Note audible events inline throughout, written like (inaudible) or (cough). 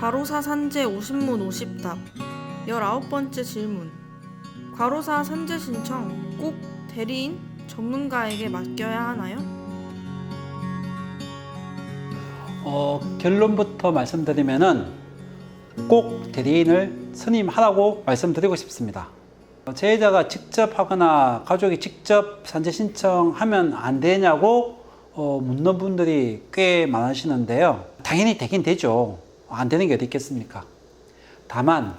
과로사 산재 50문 50답 19번째 질문 과로사 산재 신청 꼭 대리인 전문가에게 맡겨야 하나요? 어, 결론부터 말씀드리면은 꼭 대리인을 선임하라고 말씀드리고 싶습니다. 어, 제자가 직접 하거나 가족이 직접 산재 신청하면 안 되냐고 어, 묻는 분들이 꽤 많으시는데요. 당연히 되긴 되죠. 안 되는 게 어디 있겠습니까? 다만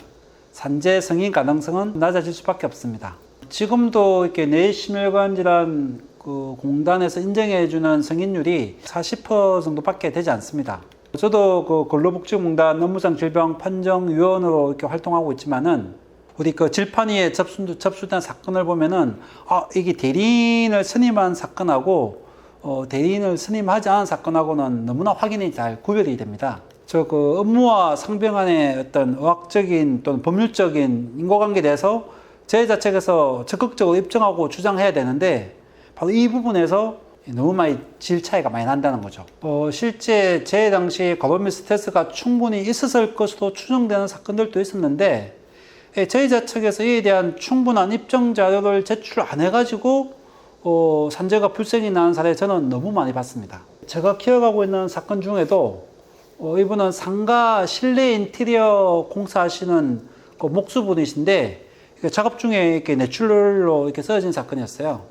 산재 승인 가능성은 낮아질 수밖에 없습니다. 지금도 이렇게 뇌심혈관 질환 그 공단에서 인정해주는 승인율이 40% 정도밖에 되지 않습니다. 저도 그 근로복지공단 업무상 질병 판정위원으로 이렇게 활동하고 있지만은 우리 그 질판위에 접수, 접수된 사건을 보면은 아 이게 대리인을 선임한 사건하고 어, 대리인을 선임하지 않은 사건하고는 너무나 확인이 잘 구별이 됩니다. 저 그 업무와 상병 간의 어떤 의학적인 또는 법률적인 인과관계에 대해서 제자 측에서 적극적으로 입증하고 주장해야 되는데 바로 이 부분에서 너무 많이 질 차이가 많이 난다는 거죠. 어, 실제 제 당시 과로미 스트레스가 충분히 있었을 것으로 추정되는 사건들도 있었는데 예, 저희자 측에서 이에 대한 충분한 입증 자료를 제출 안 해가지고 어, 산재가 불생이 난 사례 저는 너무 많이 봤습니다. 제가 기억하고 있는 사건 중에도 어, 이분은 상가 실내 인테리어 공사하시는 그 목수분이신데 작업 중에 이렇게 뇌출혈로 이렇게 쓰러진 사건이었어요.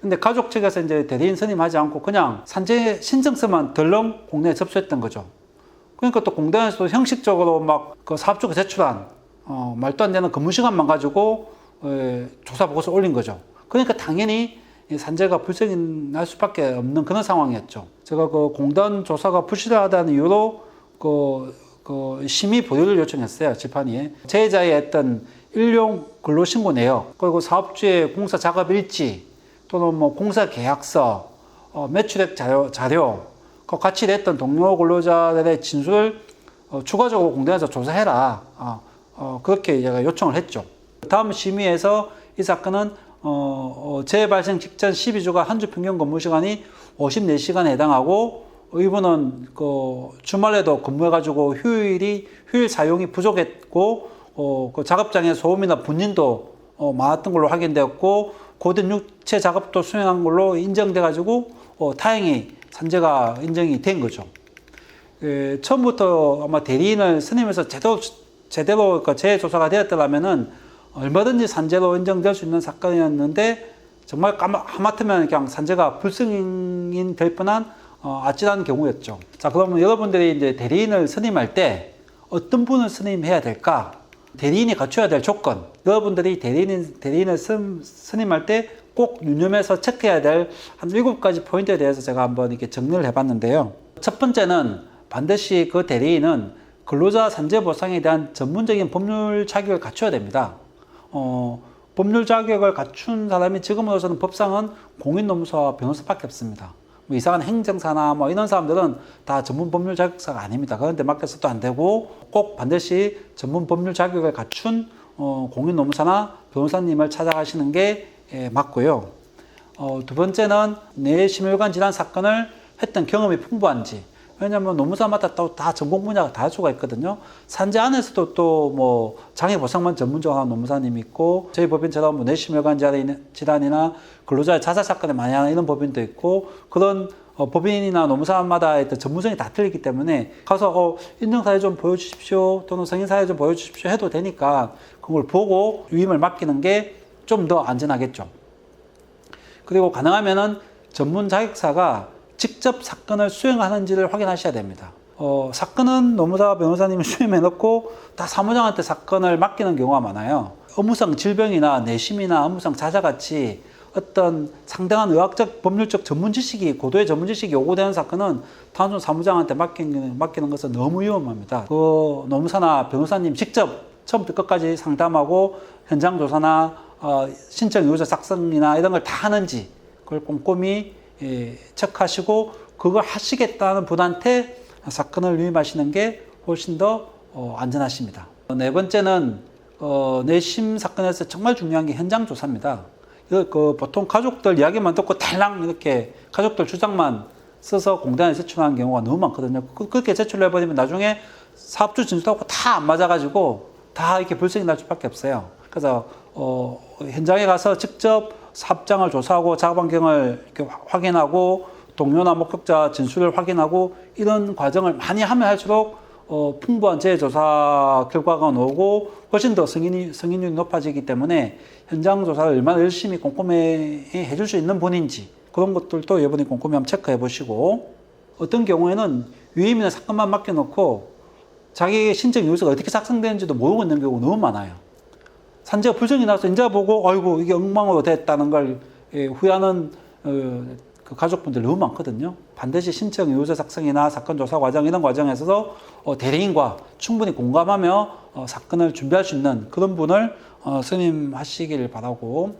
근데 가족 측에서 이제 대리인 선임하지 않고 그냥 산재 신청서만 덜렁 공단에 접수했던 거죠. 그러니까 또 공단에서도 형식적으로 막 그 사업 쪽에 제출한 어, 말도 안 되는 근무 시간만 가지고 에, 조사 보고서 올린 거죠. 그러니까 당연히 이 산재가 불생이 날 수밖에 없는 그런 상황이었죠. 제가 그 공단 조사가 부실하다는 이유로 그, 그 심의 보류를 요청했어요. 재판위에. 제자의 어떤 일용 근로신고 내역, 그리고 사업주의 공사 작업 일지, 또는 뭐 공사 계약서, 어, 매출액 자료, 자료, 그 같이 냈던 동료 근로자들의 진술을 어, 추가적으로 공단에서 조사해라. 어, 어, 그렇게 제가 요청을 했죠. 다음 심의에서 이 사건은 어, 어, 재발생 직전 12주간 한주 평균 근무 시간이 54시간에 해당하고 이분은 그 주말에도 근무해가지고 휴일이 휴일 사용이 부족했고 어, 그 작업장에 소음이나 분진도 어, 많았던 걸로 확인되었고 고된 육체 작업도 수행한 걸로 인정돼가지고 어, 다행히 산재가 인정이 된 거죠. 그 처음부터 아마 대리인을 선임해서 제대로 제대로 그 재조사가 되었더라면은 얼마든지 산재로 인정될 수 있는 사건이었는데 정말 까마, 하마터면 그냥 산재가 불승인 될 뻔한 어, 아찔한 경우였죠. 자, 그러면 여러분들이 이제 대리인을 선임할 때 어떤 분을 선임해야 될까? 대리인이 갖춰야 될 조건. 여러분들이 대리인, 대리인을 선, 선임할 때 꼭 유념해서 체크해야 될 한 일곱 가지 포인트에 대해서 제가 한번 이렇게 정리를 해봤는데요. 첫 번째는 반드시 그 대리인은 근로자 산재 보상에 대한 전문적인 법률 자격을 갖춰야 됩니다. 어, 법률 자격을 갖춘 사람이 지금으로서는 법상은 공인노무사와 변호사밖에 없습니다. 뭐 이상한 행정사나 뭐 이런 사람들은 다 전문 법률 자격사가 아닙니다. 그런데 맡겨서도 안 되고 꼭 반드시 전문 법률 자격을 갖춘 어, 공인 노무사나 변호사님을 찾아가시는 게 예, 맞고요. 어, 두 번째는 뇌 심혈관 질환 사건을 했던 경험이 풍부한지. 왜냐하면 노무사마다 또 다 전공 분야가 다를 수가 있거든요. 산재 안에서도 또 뭐 장애 보상만 전문적으로 하는 노무사님이 있고 저희 법인처럼 뭐 뇌심혈관 질환이나 근로자의 자살 사건에 많이 하는 이런 법인도 있고 그런 어, 법인이나 노무사마다의 또 전문성이 다 틀리기 때문에 가서 어, 인증사례 좀 보여주십시오 또는 승인사례 좀 보여주십시오 해도 되니까 그걸 보고 위임을 맡기는 게 좀 더 안전하겠죠. 그리고 가능하면은 전문 자격사가 직접 사건을 수행하는지를 확인하셔야 됩니다. 어, 사건은 노무사 변호사님이 (laughs) 수임해 놓고 다 사무장한테 사건을 맡기는 경우가 많아요. 업무상 질병이나 내심이나 업무상 자자같이 어떤 상당한 의학적 법률적 전문 지식이 고도의 전문 지식이 요구되는 사건은 단순 사무장한테 맡기는, 맡기는 것은 너무 위험합니다. 그 노무사나 변호사님 직접 처음부터 끝까지 상담하고 현장 조사나 어, 신청 요자 작성이나 이런 걸 다 하는지 그걸 꼼꼼히 예, 체크하시고 그걸 하시겠다는 분한테 사건을 위임하시는 게 훨씬 더 어, 안전하십니다. 네 번째는 어, 내심 사건에서 정말 중요한 게 현장 조사입니다. 그 보통 가족들 이야기만 듣고 달랑 이렇게 가족들 주장만 써서 공단에 제출하는 경우가 너무 많거든요. 그, 그렇게 제출해 버리면 나중에 사업주 진술하고 다 안 맞아가지고 다 이렇게 불성이 날 수밖에 없어요. 그래서 어, 현장에 가서 직접 사업장을 조사하고 작업 환경을 이렇게 화- 확인하고 동료나 목격자 진술을 확인하고 이런 과정을 많이 하면 할수록 어, 풍부한 재조사 결과가 나오고 훨씬 더 승인이, 승인율이 높아지기 때문에 현장 조사를 얼마나 열심히 꼼꼼히 해줄 수 있는 분인지 그런 것들도 이번에 꼼꼼히 한번 체크해 보시고 어떤 경우에는 유임이나 사건만 맡겨놓고 자기 신청 요소가 어떻게 작성되는지도 모르고 있는 경우가 너무 많아요. 산재가 불성이 나서 인자 보고 아이고 이게 엉망으로 됐다는 걸 예, 후회하는 어, 그 가족분들 너무 많거든요. 반드시 신청 요소 작성이나 사건 조사 과정 이런 과정에서 어, 대리인과 충분히 공감하며 어, 사건을 준비할 수 있는 그런 분을 어, 선임하시길 바라고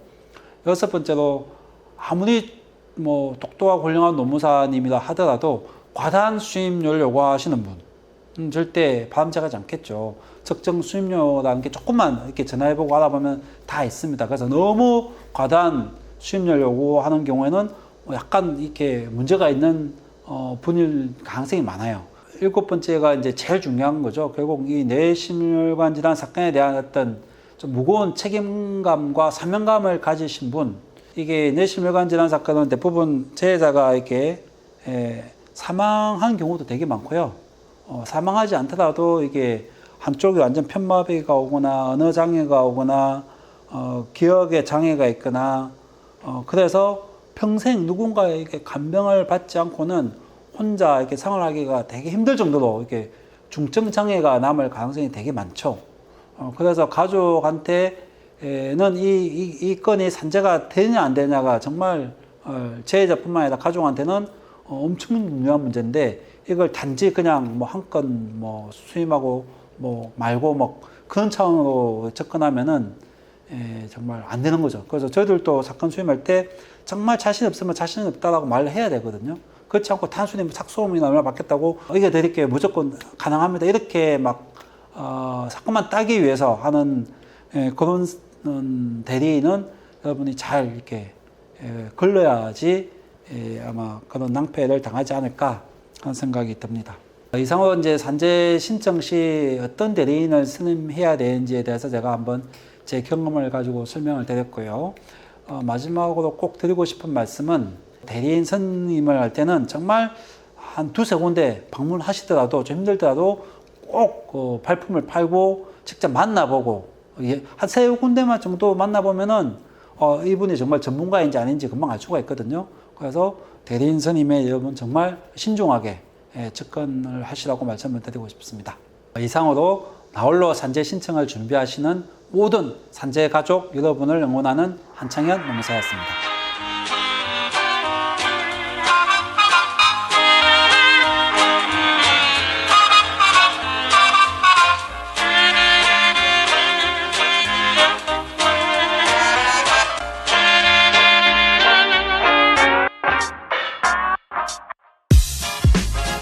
여섯 번째로 아무리 뭐 똑똑하고 훌륭한 노무사님이라 하더라도 과다한 수임료를 요구하시는 분 음, 절대 바람직하지 않겠죠. 적정 수임료라는 게 조금만 이렇게 전화해보고 알아보면 다 있습니다. 그래서 너무 과다한 수임료를 요구하는 경우에는 뭐 약간 이렇게 문제가 있는 어, 분일 가능성이 많아요. 일곱 번째가 이제 제일 중요한 거죠. 결국 이 뇌심혈관 질환 사건에 대한 어떤 좀 무거운 책임감과 사명감을 가지신 분. 이게 뇌심혈관 질환 사건은 대부분 재해자가 이렇게 에, 사망한 경우도 되게 많고요. 어, 사망하지 않더라도 이게 한쪽이 완전 편마비가 오거나 언어 장애가 오거나 어, 기억에 장애가 있거나 어, 그래서 평생 누군가에게 간병을 받지 않고는 혼자 이렇게 생활하기가 되게 힘들 정도로 이렇게 중증 장애가 남을 가능성이 되게 많죠. 어, 그래서 가족한테는 이, 이, 이 건이 산재가 되냐 안 되냐가 정말 어, 재해자뿐만 아니라 가족한테는 어, 엄청 중요한 문제인데 이걸 단지 그냥 뭐 한 건 뭐 수임하고 뭐 말고 뭐 그런 차원으로 접근하면은 예, 정말 안 되는 거죠. 그래서 저희들도 사건 수임할 때 정말 자신 없으면 자신 없다라고 말을 해야 되거든요. 그렇지 않고 단순히 뭐 착수음이나 얼마 받겠다고 이게 드릴게요. 무조건 가능합니다. 이렇게 막 어, 사건만 따기 위해서 하는 예, 그런 음, 대리인은 여러분이 잘 이렇게 예, 걸러야지 예, 아마 그런 낭패를 당하지 않을까 하는 생각이 듭니다. 이상으로 이제 산재 신청 시 어떤 대리인을 선임해야 되는지에 대해서 제가 한번 제 경험을 가지고 설명을 드렸고요. 어, 마지막으로 꼭 드리고 싶은 말씀은 대리인 선임을 할 때는 정말 한 두세 군데 방문하시더라도 좀 힘들더라도 꼭 어, 발품을 팔고 직접 만나보고 예, 한세 군데만 정도 만나보면은 어, 이분이 정말 전문가인지 아닌지 금방 알 수가 있거든요. 그래서 대리인 선임에 여러분 정말 신중하게 예, 접근을 하시라고 말씀을 드리고 싶습니다. 이상으로 나홀로 산재 신청을 준비하시는 모든 산재 가족 여러분을 응원하는 한창현 농사였습니다.